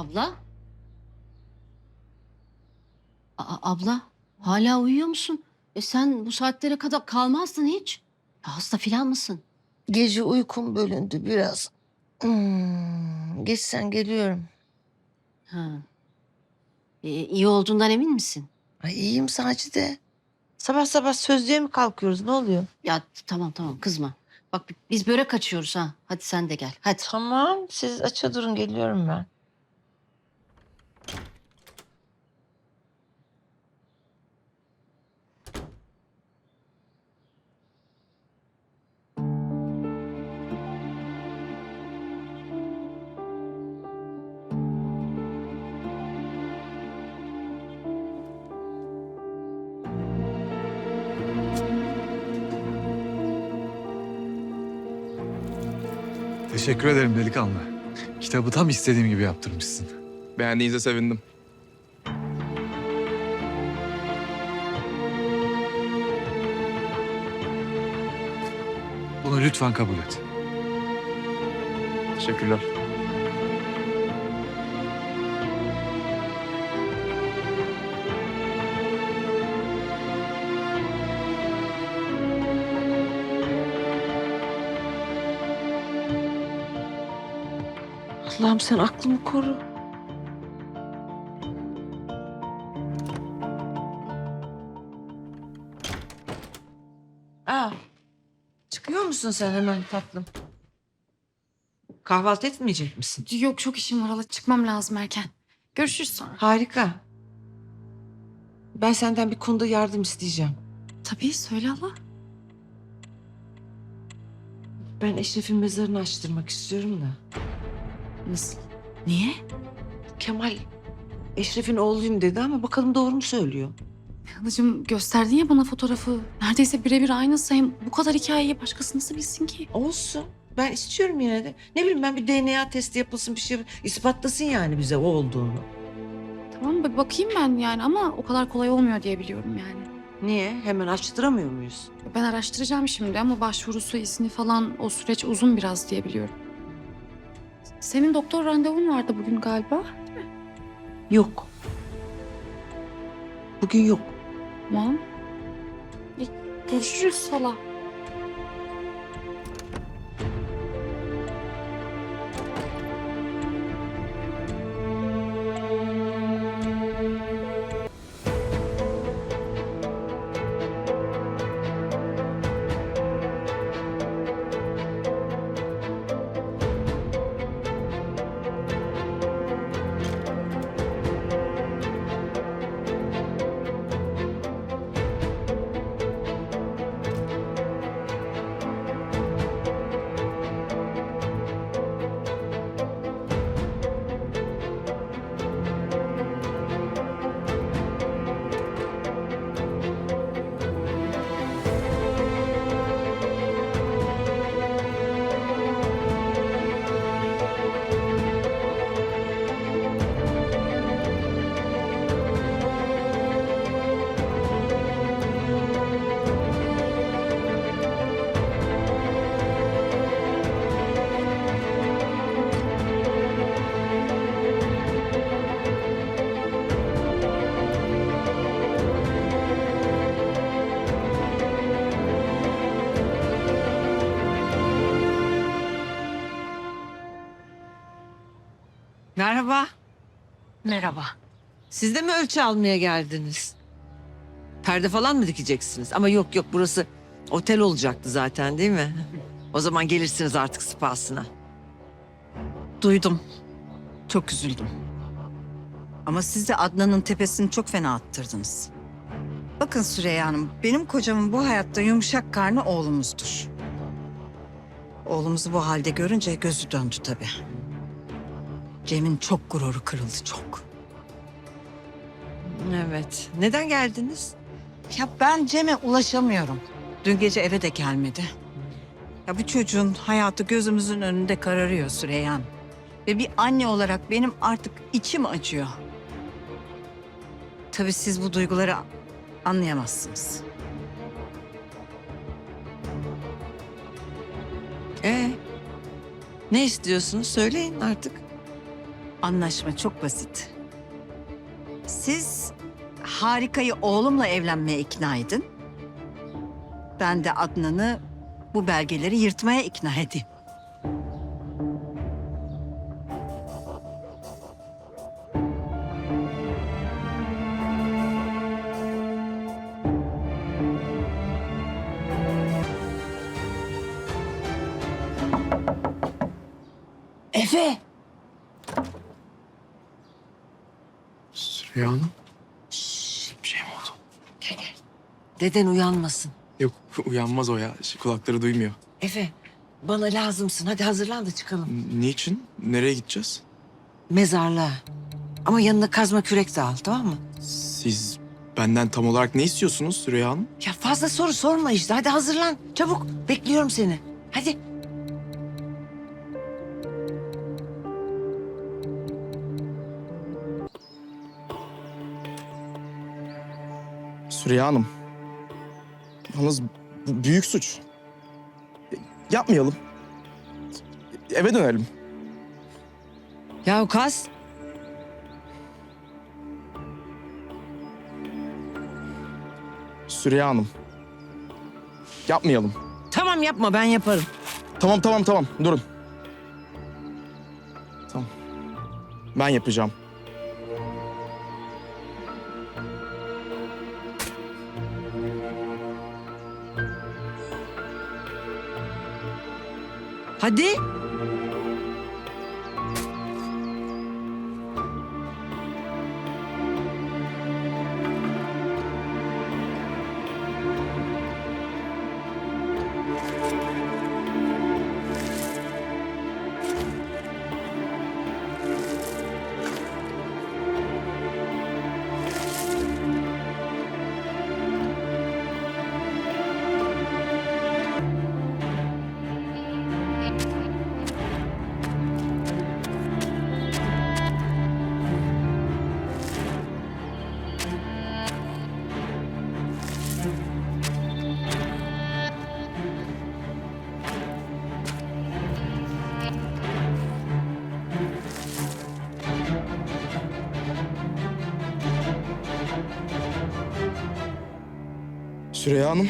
Abla? Aa, abla hala uyuyor musun? E sen bu saatlere kadar kalmazdın hiç. Ya hasta filan mısın? Gece uykum bölündü biraz. Hmm, geçsen geliyorum. Ha. E, iyi olduğundan emin misin? Ay iyiyim Sacide. Sabah sabah sözlüğe mi kalkıyoruz? Ne oluyor? Ya tamam tamam kızma. Bak biz börek açıyoruz ha. Hadi sen de gel. Hadi. Tamam siz aça durun geliyorum ben. Teşekkür ederim delikanlı. Kitabı tam istediğim gibi yaptırmışsın. Beğendiğinize sevindim. Bunu lütfen kabul et. Teşekkürler. Allah'ım sen aklımı koru. Aa, çıkıyor musun sen hemen tatlım? Kahvaltı etmeyecek misin? Yok çok işim var hala çıkmam lazım erken. Görüşürüz sonra. Harika. Ben senden bir konuda yardım isteyeceğim. Tabii söyle hala. Ben Eşref'in mezarını açtırmak istiyorum da. Nasıl? Niye? Kemal Eşref'in oğluyum dedi ama bakalım doğru mu söylüyor? Halacığım gösterdin ya bana fotoğrafı. Neredeyse birebir aynısı. Hem bu kadar hikayeyi başkası nasıl bilsin ki? Olsun. Ben istiyorum yine de. Ne bileyim ben bir DNA testi yapılsın bir şey ispatlasın yani bize o olduğunu. Tamam bir bakayım ben yani ama o kadar kolay olmuyor diye biliyorum yani. Niye? Hemen açtıramıyor muyuz? Ben araştıracağım şimdi ama başvurusu, izni falan o süreç uzun biraz diye biliyorum. Senin doktor randevun vardı bugün galiba. Yok. Bugün yok. Tamam. İyi, Görüşürüz hala. Merhaba. Merhaba. Siz de mi ölçü almaya geldiniz? Perde falan mı dikeceksiniz? Ama yok yok burası otel olacaktı zaten değil mi? O zaman gelirsiniz artık spasına. Duydum. Çok üzüldüm. Ama siz de Adnan'ın tepesini çok fena attırdınız. Bakın Süreyya Hanım, benim kocamın bu hayatta yumuşak karnı oğlumuzdur. Oğlumuzu bu halde görünce gözü döndü tabii. Cem'in çok gururu kırıldı, çok. Evet. Neden geldiniz? Ya ben Cem'e ulaşamıyorum. Dün gece eve de gelmedi. Ya bu çocuğun hayatı gözümüzün önünde kararıyor Süreyya Hanım. Ve bir anne olarak benim artık içim acıyor. Tabii siz bu duyguları anlayamazsınız. Ee, ne istiyorsunuz? Söyleyin artık. Anlaşma çok basit. Siz harikayı oğlumla evlenmeye ikna edin. Ben de Adnan'ı bu belgeleri yırtmaya ikna edeyim. Efe! Süreyya Hanım. Bir şey mi oldu? Deden uyanmasın. Yok uyanmaz o ya. Kulakları duymuyor. Efe bana lazımsın. Hadi hazırlan da çıkalım. N- Niçin? Nereye gideceğiz? Mezarlığa. Ama yanına kazma kürek de al tamam mı? Siz benden tam olarak ne istiyorsunuz Süreyya Hanım? Ya fazla soru sorma işte. Hadi hazırlan. Çabuk. Bekliyorum seni. Hadi. Süreyya Hanım. Yalnız bu büyük suç. Yapmayalım. Eve dönelim. Ya kaz. Süreyya Hanım. Yapmayalım. Tamam yapma ben yaparım. Tamam tamam tamam durun. Tamam. Ben yapacağım. Hadi. Süreyya Hanım.